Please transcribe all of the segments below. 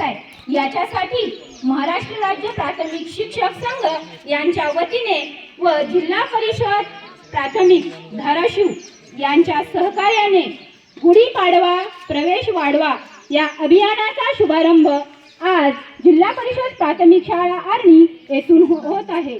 आहे. याच्यासाठी महाराष्ट्र राज्य प्राथमिक शिक्षक संघ यांच्या वतीने व जिल्हा परिषद प्राथमिक धाराशिव यांच्या सहकार्याने गुढीपाडवा प्रवेश वाढवा या अभियानाचा शुभारंभ आज जिल्हा परिषद प्राथमिक शाळा आर्णी येथून होत आहे.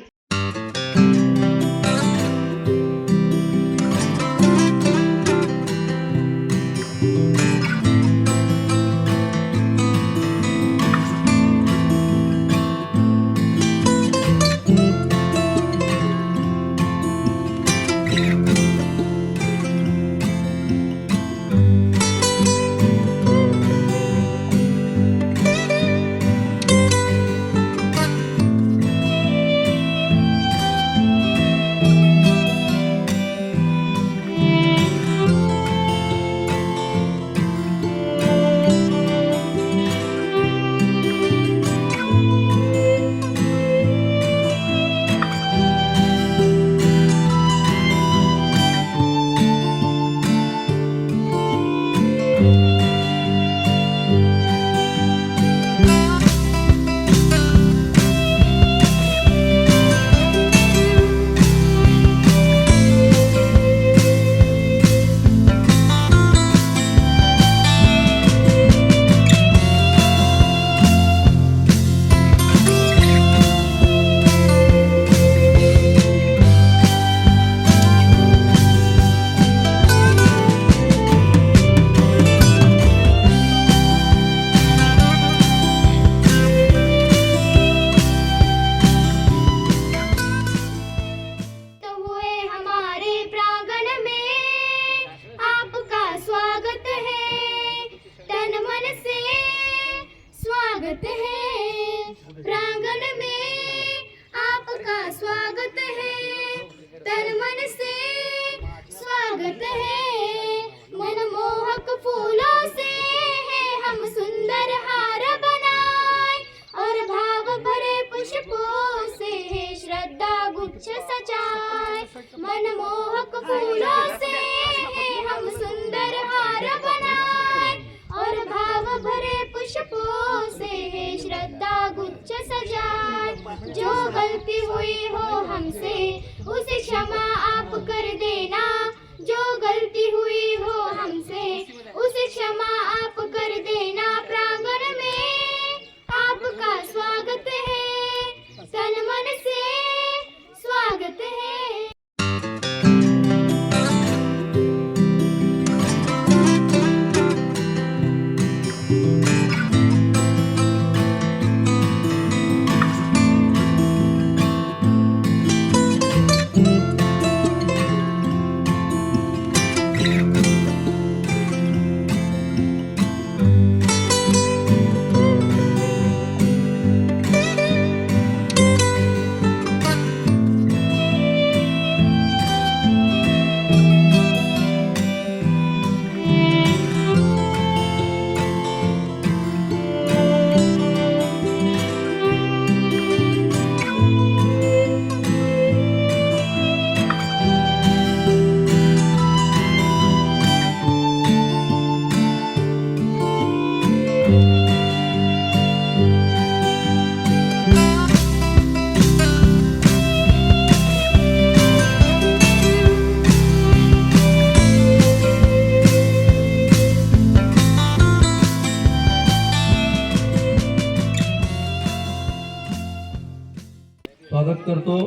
करतो.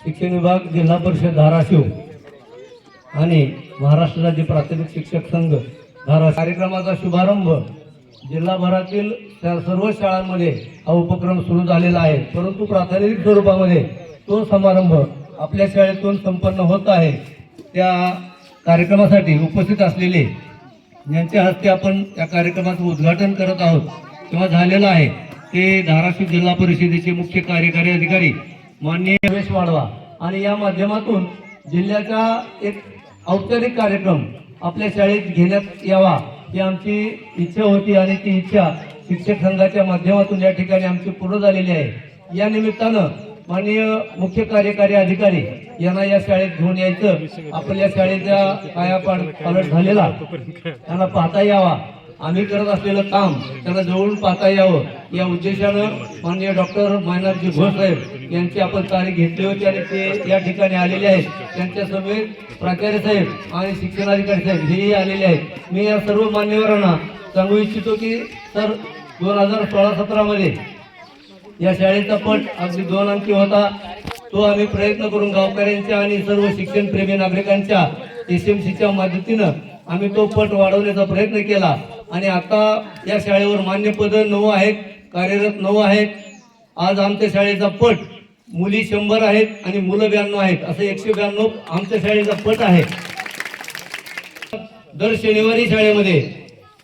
शिक्षण विभाग जिल्हा परिषद धाराशिव आणि महाराष्ट्र राज्य प्राथमिक शिक्षक संघ धारा कार्यक्रमाचा शुभारंभ जिल्हाभरातील त्या सर्व शाळांमध्ये हा उपक्रम सुरू झालेला आहे. परंतु प्राथमिक स्वरूपामध्ये तो समारंभ आपल्या शाळेतून संपन्न होत आहे. त्या कार्यक्रमासाठी उपस्थित असलेले ज्यांच्या हस्ते आपण त्या कार्यक्रमाचं उद्घाटन करत आहोत किंवा झालेलं आहे ते धाराशिव जिल्हा परिषदेचे मुख्य कार्यकारी अधिकारी माननीय रमेश वाडवा. आणि या माध्यमातून जिल्ह्याचा एक औपचारिक कार्यक्रम आपल्या शाळेत घेण्यात यावा ही आमची इच्छा होती आणि ती इच्छा शिक्षक संघाच्या माध्यमातून या ठिकाणी आमची पूर्ण झालेली आहे. या निमित्तानं माननीय मुख्य कार्यकारी अधिकारी यांना या शाळेत घेऊन यायचं. आपल्या शाळेचा कायापाड पालट झालेला. त्यांना पाहता यावा. आम्ही करत असलेलं काम त्यांना जवळून पाहता यावं. या उद्देशानं माननीय डॉक्टर मैनारजी घोष साहेब यांची आपण तारीख घेतली होती आणि ते या ठिकाणी आलेले आहेत. त्यांच्या समेत प्राचार्य साहेब आणि शिक्षणाधिकारी साहेब हेही आलेले आहेत. मी या सर्व मान्यवरांना सांगू इच्छितो की सर दोन हजार सोळा सतरामध्ये या शाळेचा पट अगदी दोन अंकी होता. तो आम्ही प्रयत्न करून गावकऱ्यांच्या आणि सर्व शिक्षणप्रेमी नागरिकांच्या एस एम सीच्या मदतीनं आम्ही तो पट वाढवण्याचा प्रयत्न केला. आणि आता या शाळेवर मान्यपद नऊ आहेत कार्यरत नऊ आहेत. आज आमच्या शाळेचा पट मुली शंभर आहेत आणि मुलं ब्याण्णव आहेत. असं एकशे ब्याण्णव आमच्या शाळेचा पट आहे. दर शनिवारी शाळेमध्ये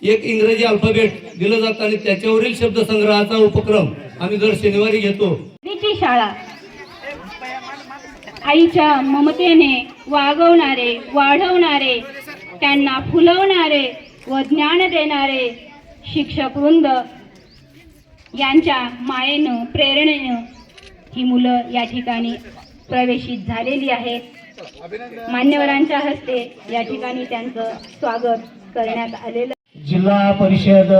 एक इंग्रजी अल्फाबेट दिलं जातं आणि त्याच्यावरील शब्दसंग्रहाचा उपक्रम आम्ही दर शनिवारी घेतो. शाळा. आईच्या ममतेने वागवणारे वाढवणारे त्यांना फुलवणारे व ज्ञान देणारे शिक्षक वृंद यांच्या मायेनं प्रेरणेनं ही मुलं या ठिकाणी प्रवेशित झालेली आहेत. मान्यवरांच्या हस्ते या ठिकाणी त्यांचं स्वागत करण्यात आलेलं जिल्हा परिषद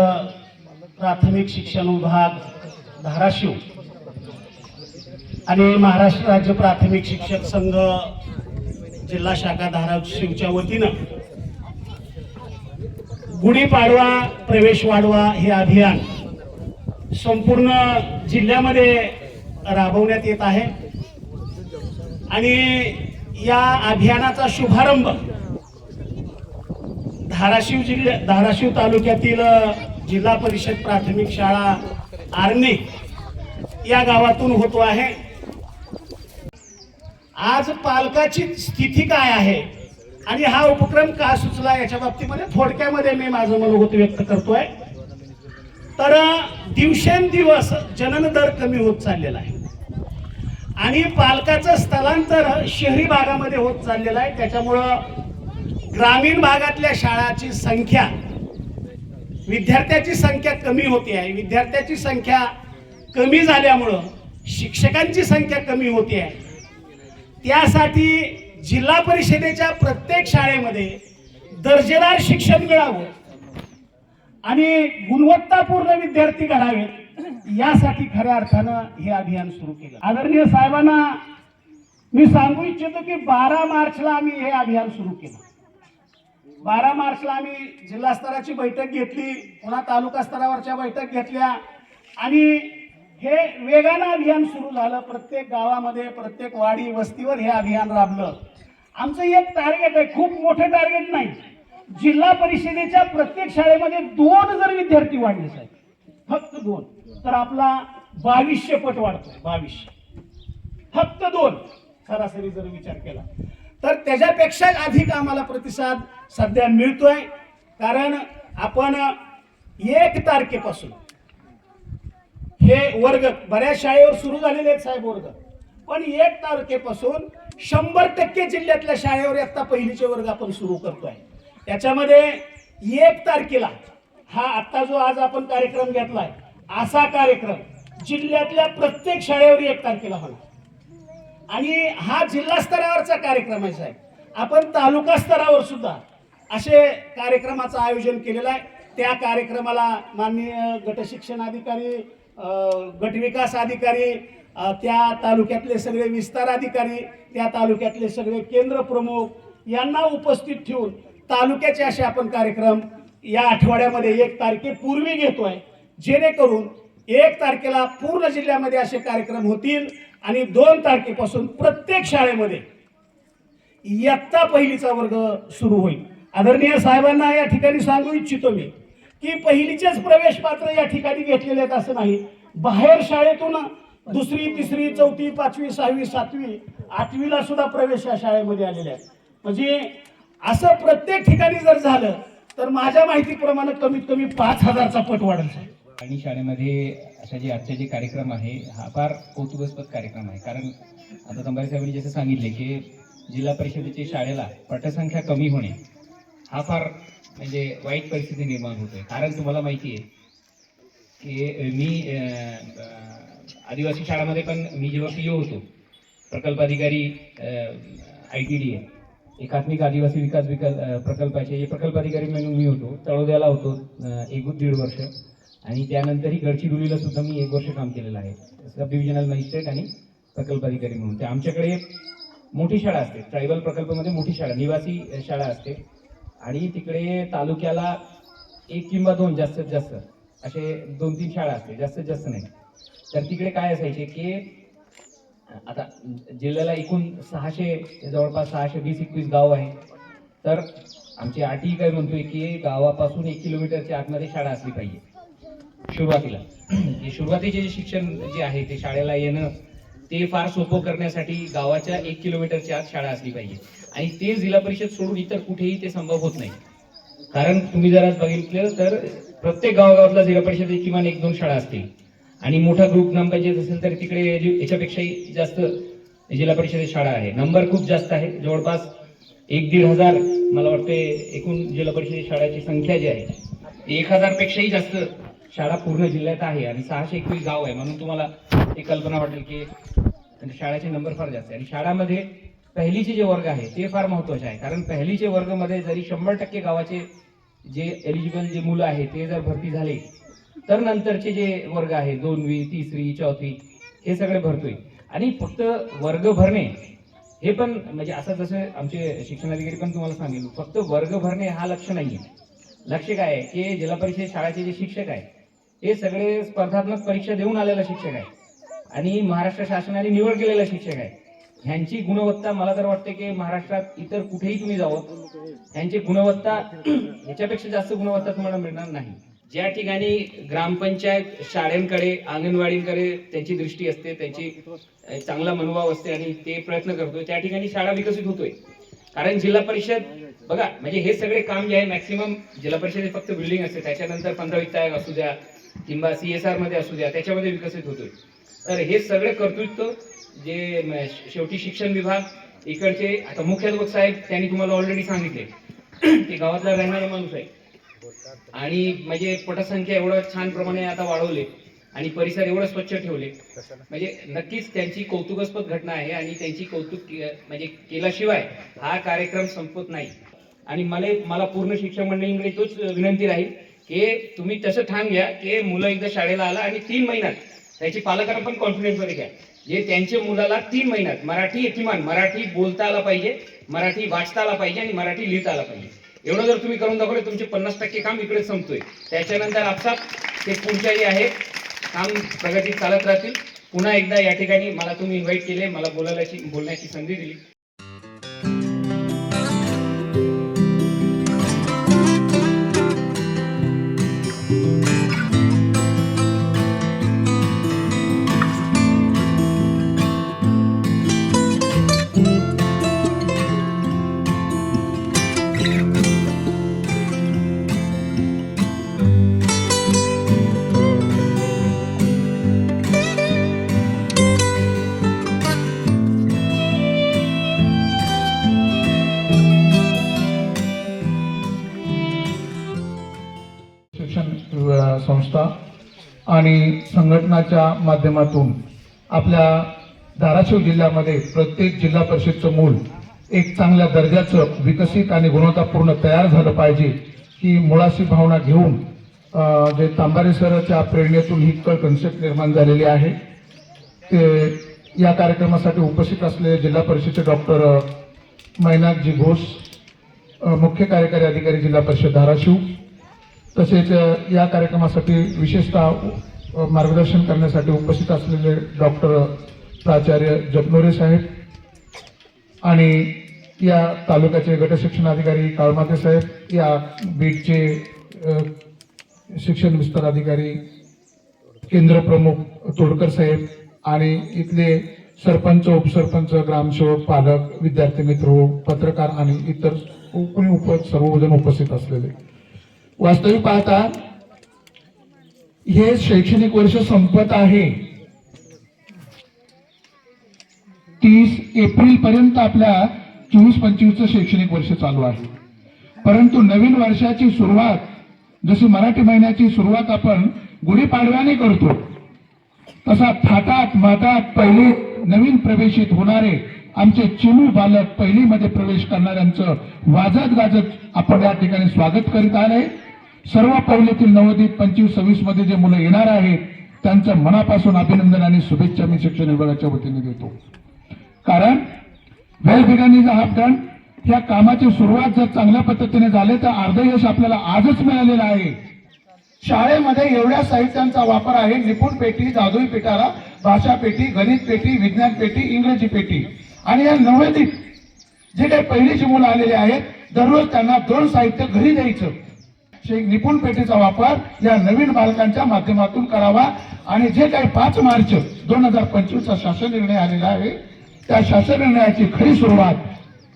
प्राथमिक शिक्षण विभाग धाराशिव आणि महाराष्ट्र राज्य प्राथमिक शिक्षक संघ जिल्हा शाखा धाराशिवच्या वतीनं गुढीपाडवा प्रवेश वाढवा हे अभियान संपूर्ण जिल्ह्यामध्ये राबवण्यात येत आहे. आणि या अभियानाचा शुभारंभ धाराशिव जिल्ह्या धाराशिव तालुक्यातील जिल्हा परिषद प्राथमिक शाळा आर्णी या गावातून होतो आहे. आज पालकाची स्थिती काय आहे? आणि हा उपक्रम का सुचला याच्या बाबतीमध्ये थोडक्यामध्ये मी माझं मनोगत व्यक्त करतोय. तर दिवसेंदिवस जनन दर कमी होत चाललेला आहे. आणि पालकाचं स्थलांतर शहरी भागामध्ये होत चाललेलं आहे. त्याच्यामुळं ग्रामीण भागातल्या शाळाची संख्या विद्यार्थ्याची संख्या कमी होते आहे. विद्यार्थ्याची संख्या कमी झाल्यामुळं शिक्षकांची संख्या कमी होते आहे. त्यासाठी जिल्हा परिषदेच्या प्रत्येक शाळेमध्ये दर्जेदार शिक्षण मिळावं आणि गुणवत्तापूर्ण विद्यार्थी घडावेत यासाठी खऱ्या अर्थानं हे अभियान सुरू केलं. आदरणीय साहेबांना मी सांगू इच्छितो की बारा मार्चला आम्ही हे अभियान सुरू केलं. बारा मार्चला आम्ही जिल्हा स्तराची बैठक घेतली पुन्हा तालुका स्तरावरच्या बैठक घेतल्या आणि हे वेगानं अभियान सुरू झालं. प्रत्येक गावामध्ये प्रत्येक वाडी वस्तीवर हे अभियान राबलं. आमचं एक टार्गेट आहे. खूप मोठं टार्गेट नाही. जिल्हा परिषदेच्या प्रत्येक शाळेमध्ये दोन जर विद्यार्थी वाढले साहेब. फक्त दोन. तर आपला बावीसशे पट वाढतोय. बावीसशे. फक्त दोन. सरासरी जर विचार केला. तर त्याच्यापेक्षा अधिक आम्हाला प्रतिसाद सध्या मिळतोय. कारण आपण एक तारखेपासून हे वर्ग बऱ्याच शाळेवर सुरू झालेले आहेत साहेब वर्ग. पण एक तारखेपासून शंभर टक्के जिल्ह्यातल्या शाळेवर आता पहिलीचे वर्ग आपण सुरू करतोय. त्याच्यामध्ये एक तारखेला हा आत्ता जो आज आपण कार्यक्रम घेतलाय असा कार्यक्रम जिल्ह्यातल्या प्रत्येक शाळेवर एक तारखेला होणार. आणि हा जिल्हा स्तरावरचा कार्यक्रम आहे साहेब. आपण तालुका स्तरावर सुद्धा असे कार्यक्रमाचं आयोजन केलेलं आहे. त्या कार्यक्रमाला माननीय गटशिक्षण अधिकारी गटविकास अधिकारी त्या तालुक्यातले सगळे विस्तार अधिकारी त्या तालुक्यातले सगळे केंद्र प्रमुख यांना उपस्थित ठेवून तालुक्याचे असे आपण कार्यक्रम या आठवड्यामध्ये एक तारखेपूर्वी घेतोय. जेणेकरून एक तारखेला पूर्ण जिल्ह्यामध्ये असे कार्यक्रम होतील आणि दोन तारखेपासून प्रत्येक शाळेमध्ये इयत्ता पहिलीचा वर्ग सुरू होईल. आदरणीय साहेबांना या ठिकाणी सांगू इच्छितो मी. की पहिलीचेच प्रवेश पात्र या ठिकाणी घेतलेले आहेत असं नाही. बाहेर शाळेतून दुसरी तिसरी चौथी पाचवी सहावी सातवी आठवीला सुद्धा प्रवेश या शाळेमध्ये आलेले आहेत. म्हणजे असं प्रत्येक ठिकाणी जर झालं तर माझ्या माहितीप्रमाणे कमीत कमी पाच हजारचा पट वाढत आहे आणि शाळेमध्ये अशा जे आजचे जे कार्यक्रम आहे हा फार कौतुकास्पद कार्यक्रम आहे. कारण आता तंबारे साहेबांनी जसं सांगितले की जिल्हा परिषदेच्या शाळेला पटसंख्या कमी होणे हा फार म्हणजे वाईट परिस्थिती निर्माण होते. कारण तुम्हाला माहिती आहे की मी आदिवासी शाळामध्ये पण मी जेव्हा पी होतो प्रकल्प अधिकारी आय टी डी आहे. एकात्मिक आदिवासी विकास विकास प्रकल्पाचे जे प्रकल्प अधिकारी म्हणून मी होतो तळोद्याला होतो एक दीड वर्ष. आणि त्यानंतरही गडचिरोलीला सुद्धा मी एक वर्ष काम केलेलं आहे. सब डिव्हिजनल मॅजिस्ट्रेट आणि प्रकल्प अधिकारी म्हणून. ते आमच्याकडे मोठी शाळा असते. ट्रायबल प्रकल्पामध्ये मोठी शाळा निवासी शाळा असते. आणि तिकडे तालुक्याला एक किंवा दोन जास्तीत जास्त असे दोन तीन शाळा असते जास्तीत जास्त नाही. तर तिकडे काय असायचे की आता जिल्ह्याला एकूण सहाशे जवळपास सहाशे वीस एकवीस गाव आहे. तर आमची आटी काय म्हणतोय की गावापासून एक किलोमीटरच्या आतमध्ये शाळा असली पाहिजे. सुरुवातीला. सुरुवातीचे जे शिक्षण जे आहे ते शाळेला येणं ते फार सोपं करण्यासाठी गावाच्या एक किलोमीटरच्या आत शाळा असली पाहिजे. आणि ते जिल्हा परिषद सोडून इतर कुठेही ते संभव होत नाही. कारण तुम्ही जर आज बघितलं तर प्रत्येक गावागावातला जिल्हा परिषदेत किमान एक दोन शाळा असतील. आणि मोठा ग्रुप ग्रामपंचायत असेल तर तिकडे याच्यापेक्षाही जास्त जिल्हा परिषदेत शाळा आहे. नंबर खूप जास्त आहे. जवळपास एक दीड हजार मला वाटते एकूण जिल्हा परिषद शाळाची संख्या जी आहे एक हजार पेक्षाही जास्त शाळा पूर्ण जिल्ह्यात आहे आणि सहाशे एकवीस गाव आहे म्हणून तुम्हाला एक कल्पना वाटेल की शाळेचे नंबर फार जास्त आहे. आणि शाळामध्ये पहिलीचे जे वर्ग आहे ते फार महत्त्वाचे आहे. कारण पहिलीचे वर्गमध्ये जरी शंभर टक्के गावाचे जे एलिजिबल जे मुलं आहे ते जर भरती झाले तर नंतरचे जे वर्ग आहे दोनवी तिसरी चौथी हे सगळे भरतोय. आणि फक्त वर्ग भरणे हे पण म्हणजे असं जसं आमचे शिक्षणाधिकारी पण तुम्हाला सांगेल फक्त वर्ग भरणे हा लक्ष नाही आहे लक्ष काय आहे? की जिल्हा परिषद शाळेचे जे शिक्षक आहे हे सगळे स्पर्धात्मक परीक्षा देऊन आलेला शिक्षक आहे. आणि महाराष्ट्र शासनाने निवड केलेला शिक्षक आहे. ह्यांची गुणवत्ता मला तर वाटते की महाराष्ट्रात इतर कुठेही तुम्ही जावं ह्यांची गुणवत्ता ह्याच्यापेक्षा जास्त गुणवत्ता तुम्हाला मिळणार नाही. ज्या ठिकाणी ग्रामपंचायत शाळेंकडे अंगणवाडींकडे त्यांची दृष्टी असते त्यांची चांगला मनोभाव असते आणि ते प्रयत्न करतोय त्या ठिकाणी शाळा विकसित होतोय. कारण जिल्हा परिषद बघा म्हणजे हे सगळे काम जे आहे मॅक्सिमम जिल्हा परिषद फक्त बिल्डिंग असते त्याच्यानंतर पंधरा वित्त आयोग असू द्या किंवा सीएसआरमध्ये असू द्या त्याच्यामध्ये विकसित होतोय. तर हे सगळे कर्तृत्व जे शेवटी शिक्षण विभाग इकडचे आता मुख्याध्यापक साहेब त्यांनी तुम्हाला ऑलरेडी सांगितले. ते गावातला राहणारा माणूस आहे. आणि म्हणजे पटसंख्या एवढं छान प्रमाणे आता वाढवले आणि परिसर एवढं स्वच्छ ठेवले. म्हणजे नक्कीच त्यांची कौतुकास्पद घटना आहे आणि त्यांची कौतुक म्हणजे केल्याशिवाय हा कार्यक्रम संपत नाही. आणि मला मला पूर्ण शिक्षण मंडळींकडे तोच विनंती राहील. की तुम्ही तसं ठाण घ्या की मुलं एकदा शाळेला आला आणि तीन महिन्यात त्याची पालकांना पण कॉन्फिडन्समध्ये घ्या. जे त्यांच्या मुलाला तीन महिन्यात मराठी किमान मराठी बोलता आला पाहिजे मराठी वाचता आला पाहिजे आणि मराठी लिहिता आला पाहिजे. एवढं जर तुम्ही करून दाखवलं तुमचे पन्नास टक्के काम इकडे संपतोय. त्याच्यानंतर आपसात ते पुढच्याही आहे काम प्रगतीत चालत राहतील. पुन्हा एकदा या ठिकाणी मला तुम्ही इन्व्हाइट केले मला बोलायची बोलण्याची संधी दिली. आणि संघटनाच्या माध्यमातून आपल्या धाराशिव जिल्ह्यामध्ये प्रत्येक जिल्हा परिषदचं मूल एक चांगल्या दर्जाचं विकसित आणि गुणवत्तापूर्ण तयार झालं पाहिजे ही मुळाशी भावना घेऊन जे तांबारे सरच्या प्रेरणेतून ही कन्सेप्ट निर्माण झालेली आहे. ते या कार्यक्रमासाठी उपस्थित असलेले जिल्हा परिषदचे डॉक्टर मैनाकजी घोष मुख्य कार्यकारी अधिकारी जिल्हा परिषद धाराशिव तसेच या कार्यक्रमासाठी विशेषतः मार्गदर्शन करण्यासाठी उपस्थित असलेले डॉक्टर प्राचार्य जगनोरे साहेब आणि या तालुक्याचे गटशिक्षण अधिकारी काळमाते साहेब या बीडचे शिक्षण विस्तार अधिकारी केंद्र प्रमुख तोडकर साहेब आणि इथले सरपंच उपसरपंच ग्रामसेवक पालक विद्यार्थी मित्र पत्रकार आणि इतर कोणी उप सर्वजण उपस्थित असलेले. वास्तविक पाहता हे शैक्षणिक वर्ष संपत आहे. तीस एप्रिल पर्यंत आपल्या चोवीस पंचवीसचं शैक्षणिक वर्ष चालू आहे. परंतु नवीन वर्षाची सुरुवात जशी मराठी महिन्याची सुरुवात आपण गुढीपाडव्याने करतो तसा थाटात माटात पहिले नवीन प्रवेशित होणारे आमचे चिमू बालक पहिलीमध्ये प्रवेश करणाऱ्यांचं वाजत गाजत आपण या ठिकाणी स्वागत करीत आहे सर्व पहिलीतील नवोदित पंचवीस सव्वीसमध्ये जे मुलं येणार आहेत त्यांचं मनापासून अभिनंदन आणि शुभेच्छा मी शिक्षण विभागाच्या वतीने देतो. कारण वेल बिगन हाफ डन कामाची सुरुवात जर चांगल्या पद्धतीने झाली तर अर्ध यश आपल्याला आजच मिळालेलं आहे. शाळेमध्ये एवढ्या साहित्यांचा वापर आहे निपुण पेटी जादुई पिटारा भाषा पेटी गणित पेटी विज्ञान पेटी इंग्रजी पेटी. आणि या नवोदित जे काही पहिलीची मुलं आलेले आहेत दररोज त्यांना दोन साहित्य घरी द्यायचं. निपुण पेटीचा वापर या नवीन बालकांच्या माध्यमातून करावा. आणि जे काही पाच मार्च दोन हजार पंचवीसचा शासन निर्णय आलेला आहे त्या शासन निर्णयाची खरी सुरुवात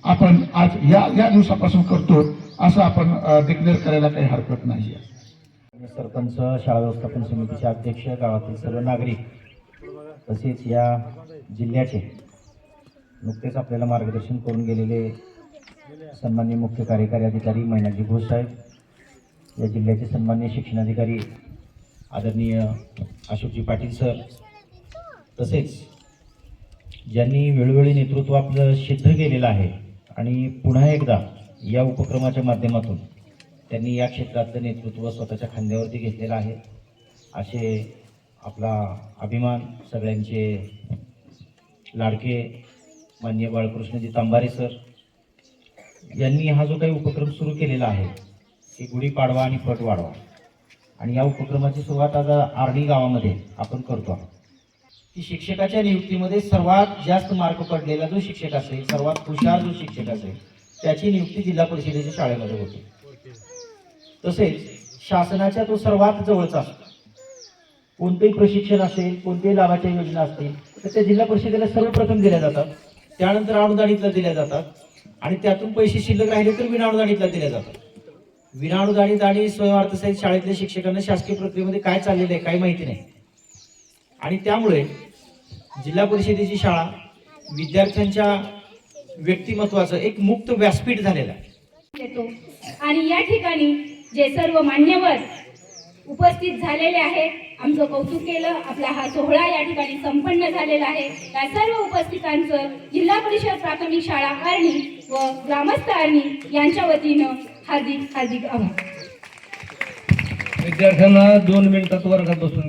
आपण आज या या दिवसापासून करतो असं आपण डिक्लेअर करायला काही हरकत नाही सरपंच शाळा व्यवस्थापन समितीचे अध्यक्ष गावातील सर्व नागरिक तसेच या जिल्ह्याचे नुकतेच आपल्याला मार्गदर्शन करून गेलेले सन्मान्य मुख्य कार्यकारी अधिकारी मैनाजी घोष साहेब या जिल्ह्याचे सन्मान्य शिक्षणाधिकारी आदरणीय अशोकजी पाटील सर. तसेच ज्यांनी वेळोवेळी नेतृत्व आपलं सिद्ध केलेलं आहे आणि पुन्हा एकदा या उपक्रमाच्या माध्यमातून त्यांनी या क्षेत्रातलं नेतृत्व स्वतःच्या खांद्यावरती घेतलेलं आहे. असे आपला अभिमान सगळ्यांचे लाडके मान्य बाळकृष्णजी तांबारे सर यांनी हा जो काही उपक्रम सुरू केलेला आहे की गुढीपाडवा आणि पट वाढवा. आणि या उपक्रमाची सुरुवात आज आर्डी गावामध्ये आपण करतो आहोत. की शिक्षकाच्या नियुक्तीमध्ये सर्वात जास्त मार्क पडलेला जो शिक्षक असेल सर्वात हुशार जो शिक्षक असेल त्याची नियुक्ती जिल्हा परिषदेच्या शाळेमध्ये होते. तसेच शासनाच्या तो सर्वात जवळचा असतो. कोणतेही प्रशिक्षण असेल कोणत्याही लाभाच्या योजना असतील तर त्या जिल्हा परिषदेला सर्वप्रथम दिल्या जातात. त्यानंतर अनुदानितला दिल्या जातात. आणि त्यातून पैसे शिल्लक राहिले तर विनाअनुदानितला दिल्या जातात. विनाअनुदानित आणि स्वयंअर्थसहित शाळेतल्या शिक्षकांना शासकीय प्रक्रियेमध्ये काय चाललेलं आहे काही माहिती नाही. आणि त्यामुळे जिल्हा परिषदेची शाळा विद्यार्थ्यांच्या व्यक्तिमत्वाचं एक मुक्त व्यासपीठ झालेलं आहे. येतो. आणि या ठिकाणी जे सर्व मान्यवर उपस्थित झालेले आहेत आमचं कौतुक केलं आपला हा सोहळा या ठिकाणी संपन्न झालेला आहे. या सर्व उपस्थितांचं जिल्हा परिषद प्राथमिक शाळा आर्णी व ग्रामस्थ आर्णी यांच्या वतीनं हार्दिक हार्दिक आभार. विद्यार्थ्यांना दोन मिनिटात वर्गात बसून